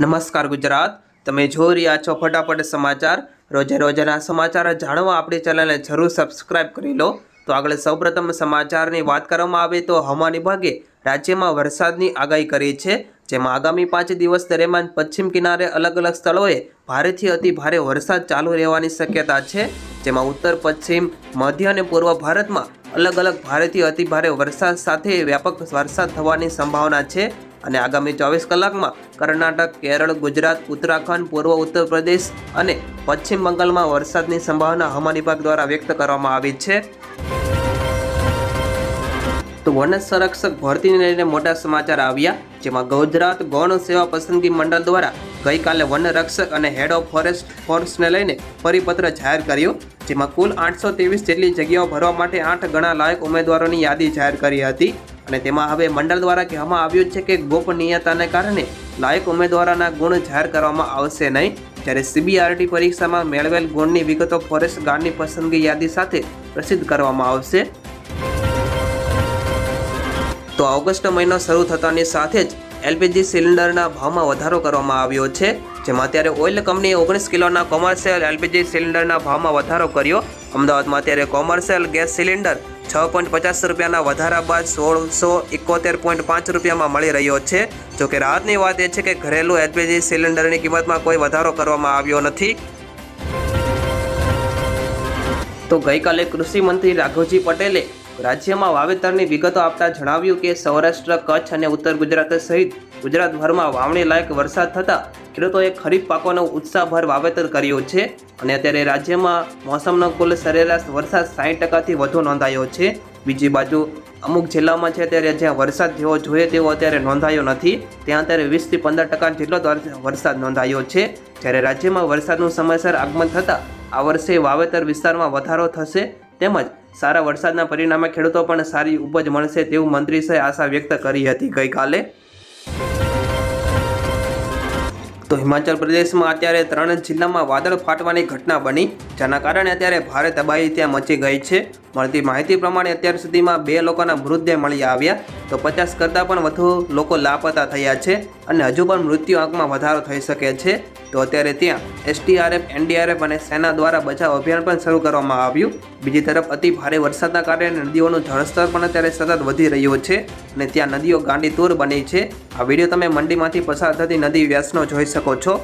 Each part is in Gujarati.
નમસ્કાર ગુજરાત. તમે જોઈ રહ્યા છો ફટાફટ સમાચાર. રોજે રોજના સમાચાર જાણવા આપણી ચેનલને જરૂર સબસ્ક્રાઇબ કરી લો. તો આગળ સૌપ્રથમ સમાચારની વાત કરવામાં આવે તો હવામાન વિભાગે રાજ્યમાં વરસાદની આગાહી કરી છે, જેમાં આગામી પાંચ દિવસ દરમિયાન પશ્ચિમ કિનારે અલગ અલગ સ્થળોએ ભારેથી અતિ ભારે વરસાદ ચાલુ રહેવાની શક્યતા છે, જેમાં ઉત્તર, પશ્ચિમ, મધ્ય અને પૂર્વ ભારતમાં અલગ અલગ ભારેથી અતિ ભારે વરસાદ સાથે વ્યાપક વરસાદ થવાની સંભાવના છે. અને આગામી ચોવીસ કલાકમાં કર્ણાટક, કેરળ, ગુજરાત, ઉત્તરાખંડ, પૂર્વ ઉત્તર પ્રદેશ અને પશ્ચિમ બંગાળમાં વરસાદની સંભાવના હવામાન વિભાગ દ્વારા વ્યક્ત કરવામાં આવી છે. તો વન સંરક્ષક ભરતીને લઈને મોટા સમાચાર આવ્યા, જેમાં ગુજરાત ગૌણ સેવા પસંદગી મંડળ દ્વારા ગઈકાલે વન રક્ષક અને હેડ ઓફ ફોરેસ્ટ ફોર્સને લઈને પરિપત્ર જાહેર કર્યો, જેમાં કુલ આઠસો ત્રેવીસ જેટલી જગ્યાઓ ભરવા માટે આઠ ગણા લાયક ઉમેદવારોની યાદી જાહેર કરી હતી. અને તેમાં હવે મંડળ દ્વારા કહેવામાં આવ્યું છે કે ગોપનીયતાને કારણે લાયક ઉમેદવારોના ગુણ જાહેર કરવામાં આવશે નહીં. જ્યારે સીબીઆરટી પરીક્ષામાં મેળવેલ ગુણની વિગતો ફોરેસ્ટ ગાર્ડની પસંદગી યાદી સાથે પ્રસિદ્ધ કરવામાં આવશે. તો ઓગસ્ટ મહિનો શરૂ થતાની સાથે જ એલપીજી સિલિન્ડરના ભાવમાં વધારો કરવામાં આવ્યો છે. જેમાં અત્યારે ઓઇલ કંપનીએ ઓગણીસ કિલોના કોમર્શિયલ એલપીજી સિલિન્ડરના ભાવમાં વધારો કર્યો. અમદાવાદમાં અત્યારે કોમર્શિયલ ગેસ સિલિન્ડર છ પોઈન્ટ પચાસ રૂપિયાના વધારા બાદ સોળસો એકોતેર પોઈન્ટ પાંચ રૂપિયામાં મળી રહ્યો છે. જો કે રાહતની વાત એ છે કે ઘરેલું એલપીજી સિલિન્ડરની કિંમતમાં કોઈ વધારો કરવામાં આવ્યો નથી. તો ગઈકાલે કૃષિ મંત્રી રાઘવજી પટેલે રાજ્યમાં વાવેતરની વિગતો આપતા જણાવ્યું કે સૌરાષ્ટ્ર, કચ્છ અને ઉત્તર ગુજરાત સહિત ગુજરાતભરમાં વાવણી લાયક વરસાદ થતાં ખેડૂતોએ ખરીફ પાકોનો ઉત્સાહભર વાવેતર કર્યું છે અને અત્યારે રાજ્યમાં મોસમનો કુલ સરેરાશ વરસાદ સાઠ ટકાથી વધુ નોંધાયો છે. બીજી બાજુ અમુક જિલ્લામાં છે અત્યારે જ્યાં વરસાદ જેવો જોઈએ તેવો અત્યારે નોંધાયો નથી. ત્યાં અત્યારે વીસથી પંદર ટકા જેટલો વરસાદ નોંધાયો છે. જ્યારે રાજ્યમાં વરસાદનું સમયસર આગમન થતાં આ વર્ષે વાવેતર વિસ્તારમાં વધારો થશે તેમજ સારા વરસાદના પરિણામે ખેડૂતો પણ સારી ઉપજ મળશે તેવું મંત્રીશ્રીએ આશા વ્યક્ત કરી હતી ગઈકાલે. તો હિમાચલ પ્રદેશમાં અત્યારે ત્રણ જિલ્લામાં વાદળ ફાટવાની ઘટના બની, જેના કારણે અત્યારે ભારે તબાહી ત્યાં મચી ગઈ છે. મળતી માહિતી પ્રમાણે અત્યાર સુધીમાં બે લોકોના મૃતદેહ મળી આવ્યા. તો પચાસ કરતાં પણ વધુ લોકો લાપતા થયા છે અને હજુ પણ મૃત્યુ આંકમાં વધારો થઈ શકે છે. તો અત્યારે ત્યાં એસટીઆરએફ, એનડીઆરએફ અને સેના દ્વારા બચાવ અભિયાન પણ શરૂ કરવામાં આવ્યું. બીજી તરફ અતિ ભારે વરસાદના કારણે નદીઓનું જળસ્તર પણ અત્યારે સતત વધી રહ્યું છે અને ત્યાં નદીઓ ગાંડી તૂર બની છે. આ વીડિયો તમે મંડીમાંથી પસાર થતી નદી વ્યાસનો જોઈ શકો છો.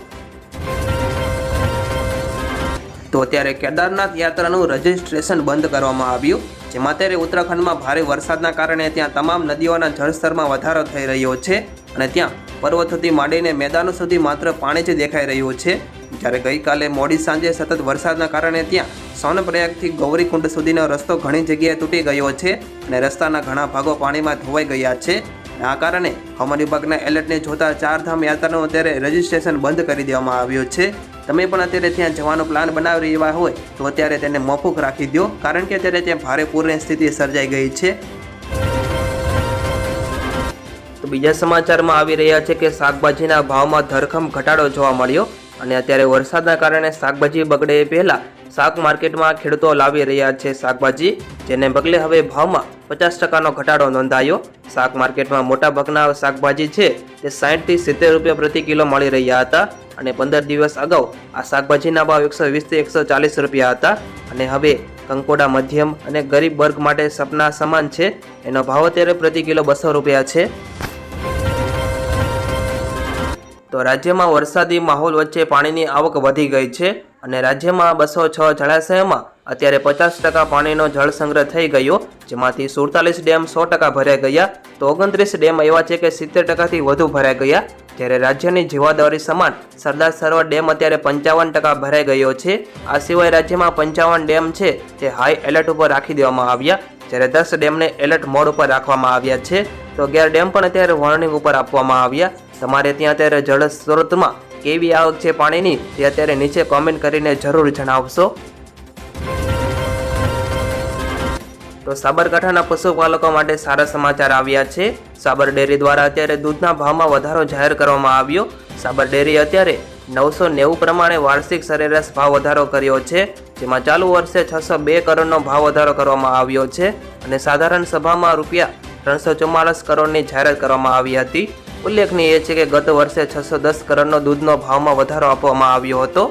તો અત્યારે કેદારનાથ યાત્રાનું રજિસ્ટ્રેશન બંધ કરવામાં આવ્યું, જેમાં અત્યારે ઉત્તરાખંડમાં ભારે વરસાદના કારણે ત્યાં તમામ નદીઓના જળસ્તરમાં વધારો થઈ રહ્યો છે અને ત્યાં પર્વતોથી માંડીને મેદાનો સુધી માત્ર પાણી જ દેખાઈ રહ્યું છે. જ્યારે ગઈકાલે મોડી સાંજે સતત વરસાદના કારણે ત્યાં સોનપ્રયાગથી ગૌરીકુંડ સુધીનો રસ્તો ઘણી જગ્યાએ તૂટી ગયો છે અને રસ્તાના ઘણા ભાગો પાણીમાં ધોવાઈ ગયા છે. આ કારણે હવામાન વિભાગના એલર્ટને જોતા ચારધામ યાત્રાનું અત્યારે રજિસ્ટ્રેશન બંધ કરી દેવામાં આવ્યું છે. તમે પણ અત્યારે ત્યાં જવાનો પ્લાન બનાવી રહ્યા હોય, તો અત્યારે તેને મોફુક રાખી દો કારણ કે અત્યારે ત્યાં ભારે પૂરની સ્થિતિ સર્જાઈ ગઈ છે. તો બીજા સમાચારમાં આવી રહ્યા છે કે શાકભાજીના ભાવમાં ધરખમ ઘટાડો જોવા મળ્યો, અને અત્યારે વરસાદના કારણે શાકભાજી બગડે એ પહેલાં શાક માર્કેટમાં ખેડૂતો લાવી રહ્યા છે શાકભાજી, જેને પગલે હવે ભાવમાં પચાસ ટકાનો ઘટાડો નોંધાયો. શાક માર્કેટમાં મોટા ભાગના શાકભાજી છે તે સાહીઠથી સિત્તેર રૂપિયા પ્રતિ કિલો મળી રહ્યા હતા અને પંદર દિવસ અગાઉ આ શાકભાજીના ભાવ એકસો વીસથી એકસો ચાલીસ રૂપિયા હતા. અને હવે કંકોડા મધ્યમ અને ગરીબ વર્ગ માટે સપના સમાન છે. એનો ભાવ અત્યારે પ્રતિ કિલો બસો રૂપિયા છે. તો રાજ્યમાં વરસાદી માહોલ વચ્ચે પાણીની આવક વધી ગઈ છે. અને રાજ્યમાં બસો છ જળાશયોમાં અત્યારે પચાસ ટકા પાણીનો જળ સંગ્રહ થઈ ગયો, જેમાંથી સુડતાલીસ ડેમ સો ટકા ભરાઈ ગયા, તો ઓગણત્રીસ ડેમ એવા છે કે સિત્તેર ટકાથી વધુ ભરાઈ ગયા. જ્યારે રાજ્યની જીવાદોરી સમાન સરદાર સરોવર ડેમ અત્યારે પંચાવન ટકા ભરાઈ ગયો છે. આ સિવાય રાજ્યમાં પંચાવન ડેમ છે, તે હાઈ એલર્ટ ઉપર રાખી દેવામાં આવ્યા. જ્યારે દસ ડેમને એલર્ટ મોડ ઉપર રાખવામાં આવ્યા છે, તો અગિયાર ડેમ પણ અત્યારે વોર્નિંગ ઉપર આપવામાં આવ્યા. તમારે ત્યાં અત્યારે જળ સ્ત્રોતમાં કેવી આવક છે પાણીની તે અત્યારે નીચે કોમેન્ટ કરીને જરૂર જણાવશો. તો સાબરકાંઠાના પશુપાલકો માટે સારા સમાચાર આવ્યા છે. સાબર ડેરી દ્વારા અત્યારે દૂધના ભાવમાં વધારો જાહેર કરવામાં આવ્યો. સાબર ડેરી અત્યારે નવસો નેવું પ્રમાણે વાર્ષિક સરેરાશ ભાવ વધારો કર્યો છે, જેમાં ચાલુ વર્ષે છસો બે કરોડનો ભાવ વધારો કરવામાં આવ્યો છે અને સાધારણ સભામાં રૂપિયા ત્રણસો ચુમ્માલીસ કરોડની જાહેરાત કરવામાં આવી હતી. ઉલ્લેખનીય છે કે ગત વર્ષે છસો દસ કરોડનો દૂધનો ભાવમાં વધારો આપવામાં આવ્યો હતો.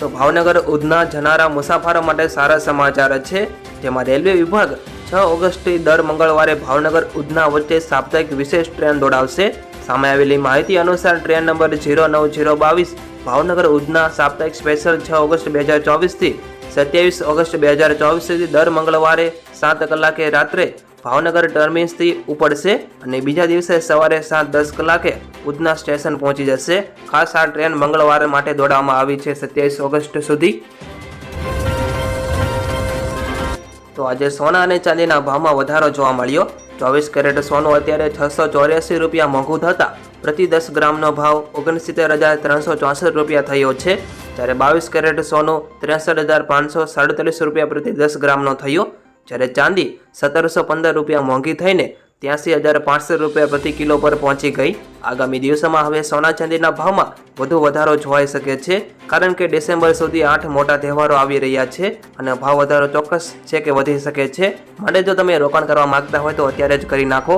તો ભાવનગર, ઉધના, જનારા, મુસાફરો માટે સારા સમાચાર છે. જેમાં રેલવે વિભાગ છ ઓગસ્ટથી દર મંગળવારે ભાવનગર, ઉધના વચ્ચે સાપ્તાહિક વિશેષ ટ્રેન દોડાવશે. સામે આવેલી માહિતી અનુસાર ટ્રેન નંબર ઝીરો નવ જીરો બાવીસ ભાવનગર, ઉધના સાપ્તાહિક સ્પેશિયલ છ ઓગસ્ટ બે હજાર ચોવીસથી સત્યાવીસ ઓગસ્ટ બે હજાર ચોવીસ સુધી દર મંગળવારે સાત કલાકે રાત્રે ભાવનગર ટર્મિનસથી ઉપડશે અને બીજા દિવસે સવારે સાત દસ કલાકે ઉધના સ્ટેશન પહોંચી જશે. ખાસ આ ટ્રેન મંગળવાર માટે દોડાવવામાં આવી છે સત્યાવીસ ઓગસ્ટ સુધી. તો આજે સોના અને ચાંદીના ભાવમાં વધારો જોવા મળ્યો. ચોવીસ કેરેટ સોનું અત્યારે છસો ચોર્યાસી રૂપિયા મોંઘું થતાં પ્રતિ દસ ગ્રામનો ભાવ ઓગણસિત્તેર હજાર ત્રણસો ચોસઠ રૂપિયા થયો છે. જ્યારે બાવીસ કેરેટ સોનું ત્રેસઠ હજાર પાંચસો સાડત્રીસ રૂપિયા પ્રતિ દસ ગ્રામનો થયો. જ્યારે ચાંદી સત્તરસો પંદર રૂપિયા મોંઘી થઈને ત્યાંસી હજાર પાંચસો રૂપિયા પ્રતિ કિલો પર પહોંચી ગઈ. આગામી દિવસોમાં હવે સોના ચાંદીના ભાવમાં વધુ વધારો જોવાઈ શકે છે, કારણ કે ડિસેમ્બર સુધી આઠ મોટા તહેવારો આવી રહ્યા છે અને ભાવ વધારો ચોક્કસ છે કે વધી શકે છે. માટે જો તમે રોકાણ કરવા માંગતા હોય તો અત્યારે જ કરી નાખો.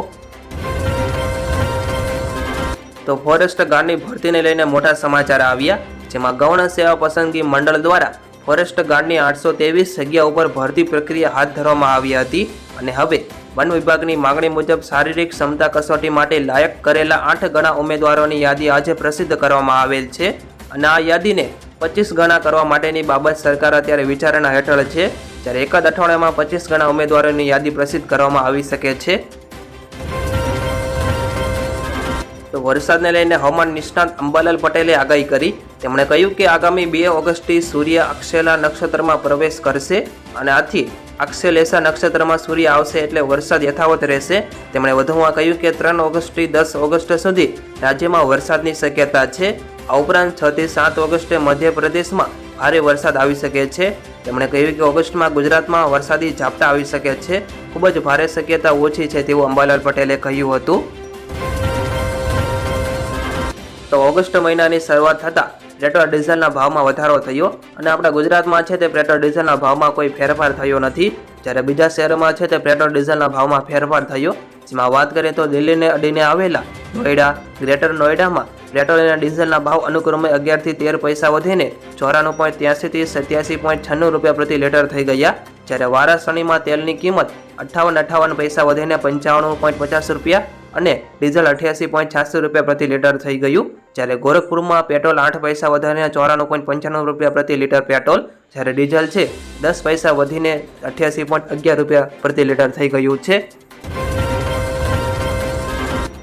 તો ફોરેસ્ટ ગાર્ડની ભરતીને લઈને મોટા સમાચાર આવ્યા, જેમાં ગૌણ સેવા પસંદગી મંડળ દ્વારા ફોરેસ્ટ ગાર્ડની આઠસો ત્રેવીસ જગ્યા ઉપર ભરતી પ્રક્રિયા હાથ ધરવામાં આવી હતી અને હવે વન વિભાગની માગણી મુજબ શારીરિક ક્ષમતા કસોટી માટે લાયક કરેલા આઠ ગણા ઉમેદવારોની યાદી આજે પ્રસિદ્ધ કરવામાં આવેલ છે અને આ યાદીને પચીસ ગણા કરવા માટેની બાબત સરકાર અત્યારે વિચારણા હેઠળ છે. જ્યારે એક જ અઠવાડિયામાં પચીસ ગણા ઉમેદવારોની યાદી પ્રસિદ્ધ કરવામાં આવી શકે છે. તો વરસાદને લઈને હવામાન નિષ્ણાંત અંબાલાલ પટેલે આગાહી કરી. તેમણે કહ્યું કે આગામી બે ઓગસ્ટથી સૂર્ય અક્ષેલા નક્ષત્રમાં પ્રવેશ કરશે અને આથી અક્ષેલેસા નક્ષત્રમાં સૂર્ય આવશે એટલે વરસાદ યથાવત રહેશે. તેમણે વધુમાં કહ્યું કે ત્રણ ઓગસ્ટથી દસ ઓગસ્ટ સુધી રાજ્યમાં વરસાદની શક્યતા છે. આ ઉપરાંત છથી સાત ઓગસ્ટે મધ્યપ્રદેશમાં ભારે વરસાદ આવી શકે છે. તેમણે કહ્યું કે ઓગસ્ટમાં ગુજરાતમાં વરસાદી ઝાપટા આવી શકે છે. ખૂબ જ ભારે શક્યતા ઓછી છે તેવું અંબાલાલ પટેલે કહ્યું હતું. તો ઓગસ્ટ મહિનાની શરૂઆત થતાં પેટ્રોલ ડીઝલના ભાવમાં વધારો થયો અને આપણા ગુજરાતમાં છે તે પેટ્રોલ ડીઝલના ભાવમાં કોઈ ફેરફાર થયો નથી. જ્યારે બીજા શહેરોમાં છે તે પેટ્રોલ ડીઝલના ભાવમાં ફેરફાર થયો. જેમાં વાત કરીએ તો દિલ્હીને અડીને આવેલા નોઈડા ગ્રેટર નોઈડામાં પેટ્રોલ અને ડીઝલના ભાવ અનુક્રમે અગિયારથી તેર પૈસા વધીને ચોરાણું પોઈન્ટ ત્યાસીથી સત્યાસી પોઈન્ટ છન્નું રૂપિયા પ્રતિ લીટર થઈ ગયા. જ્યારે વારાસણીમાં તેલની કિંમત અઠ્ઠાવન અઠ્ઠાવન પૈસા વધીને પંચાણું પોઈન્ટ પચાસ રૂપિયા અને ડીઝલ અઠ્યાસી પોઈન્ટ છ્યાસી રૂપિયા પ્રતિ લીટર થઈ ગયું. જ્યારે ગોરખપુરમાં પેટ્રોલ આઠ પૈસા વધારીને ચોરાણું પોઈન્ટ પંચાણું રૂપિયા પ્રતિ લીટર પેટ્રોલ. જ્યારે ડીઝલ છે, દસ પૈસા વધીને અઠ્યાસી પોઈન્ટ અગિયાર રૂપિયા પ્રતિ લીટર થઈ ગયું છે.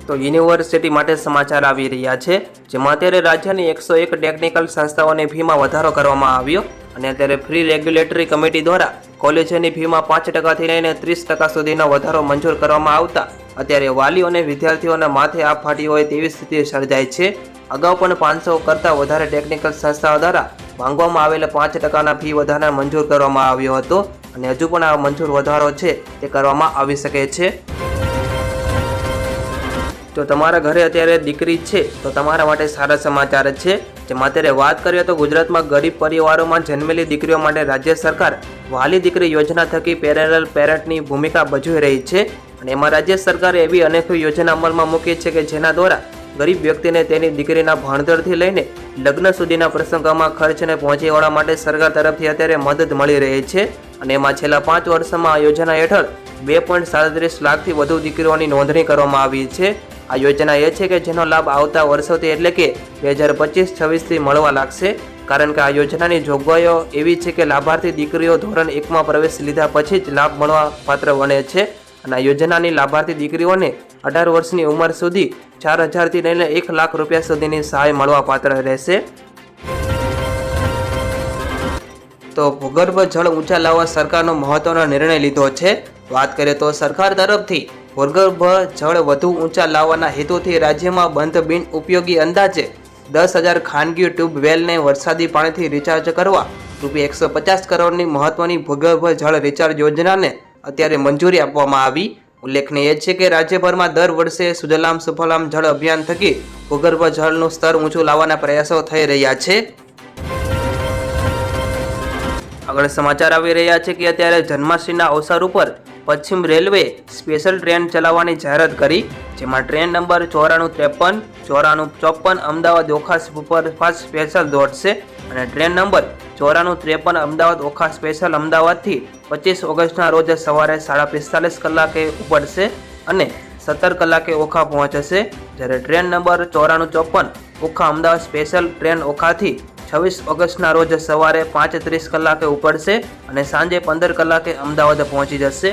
તો યુનિવર્સિટી માટે સમાચાર આવી રહ્યા છે, જેમાં અત્યારે રાજ્યની એકસો એક ટેકનિકલ સંસ્થાઓની ફીમાં વધારો કરવામાં આવ્યો અને અત્યારે ફ્રી રેગ્યુલેટરી કમિટી દ્વારા કોલેજોની ફીમાં પાંચ ટકાથી લઈને ત્રીસ ટકા સુધીનો વધારો મંજૂર કરવામાં આવતા અત્યારે વાલીઓ અને વિદ્યાર્થીઓના માથે આ ફાટી હોય તેવી સ્થિતિ સર્જાય છે. અગાઉ પણ પાંચસો કરતાં વધારે ટેકનિકલ સંસ્થાઓ દ્વારા માંગવામાં આવેલા પાંચ ટકાના ફી વધારા મંજૂર કરવામાં આવ્યો હતો અને હજુ પણ આ મંજૂર વધારો છે તે કરવામાં આવી શકે છે. જો તમારા ઘરે અત્યારે દીકરી છે, તો તમારા માટે સારા સમાચાર છે. જેમાં અત્યારે વાત કરીએ તો ગુજરાતમાં ગરીબ પરિવારોમાં જન્મેલી દીકરીઓ માટે રાજ્ય સરકાર વાલી દીકરી યોજના થકી પેરેરલ પેરેન્ટની ભૂમિકા ભજવી રહી છે. અને એમાં રાજ્ય સરકારે એવી અનેક યોજના અમલમાં મૂકી છે કે જેના દ્વારા ગરીબ વ્યક્તિને તેની દીકરીના ભણતરથી લઈને લગ્ન સુધીના પ્રસંગોમાં ખર્ચને પહોંચી વળવા માટે સરકાર તરફથી અત્યારે મદદ મળી રહી છે. અને એમાં છેલ્લા પાંચ વર્ષમાં આ યોજના હેઠળ બે પોઈન્ટ સાડત્રીસ લાખથી વધુ દીકરીઓની નોંધણી કરવામાં આવી છે. આ યોજના એ છે કે જેનો લાભ આવતા વર્ષોથી એટલે કે બે હજાર પચીસ છવ્વીસથી મળવા લાગશે. કારણ કે આ યોજનાની જોગવાઈઓ એવી છે કે લાભાર્થી દીકરીઓ ધોરણ એકમાં પ્રવેશ લીધા પછી જ લાભ મળવા પાત્ર બને છે. અને આ યોજનાની લાભાર્થી દીકરીઓને અઢાર વર્ષની ઉંમર સુધી ચાર હજારથી લઈને એક લાખ રૂપિયા સુધીની સહાય મળવા પાત્ર રહેશે. તો ભૂગર્ભ જળ ઊંચા લાવવા સરકારનો મહત્વનો નિર્ણય લીધો છે. વાત કરીએ તો સરકાર તરફથી ભૂગર્ભ જળ વધુ ઊંચા લાવવાના હેતુથી રાજ્યમાં બંધ બિન ઉપયોગી અંદાજે દસ હજાર ખાનગી ટ્યુબવેલને વરસાદી પાણીથી રિચાર્જ કરવા રૂપિયા એકસો પચાસ કરોડની મહત્વની ભૂગર્ભ જળ રિચાર્જ યોજનાને અત્યારે મંજૂરી આપવામાં આવી. ઉલ્લેખનીય છે કે રાજ્યભરમાં દર વર્ષે સુજલામ સુફલામ જળ અભિયાન થકી ભૂગર્ભ જળનું સ્તર ઊંચું લાવવાના પ્રયાસો થઈ રહ્યા છે. આગળ સમાચાર આવી રહ્યા છે કે અત્યારે જન્માષ્ટમીના અવસર ઉપર પશ્ચિમ રેલવે સ્પેશિયલ ટ્રેન ચલાવવાની જાહેરાત કરી, જેમાં ટ્રેન નંબર ચોરાણું ત્રેપન, ચોરાણું ચોપન અમદાવાદ ઓખા સુપરફાસ્ટ સ્પેશિયલ દોડશે. અને ટ્રેન નંબર ચોરાણું ત્રેપન અમદાવાદ ઓખા સ્પેશિયલ અમદાવાદથી પચીસ ઓગસ્ટના રોજ સવારે સાડા પિસ્તાલીસ કલાકે ઉપડશે અને સત્તર કલાકે ઓખા પહોંચશે. જ્યારે ટ્રેન નંબર ચોરાણું ચોપન ઓખા અમદાવાદ સ્પેશિયલ ટ્રેન ઓખાથી છવ્વીસ ઓગસ્ટના રોજ સવારે પાંચ ત્રીસ કલાકે ઉપડશે અને સાંજે પંદર કલાકે અમદાવાદ પહોંચી જશે.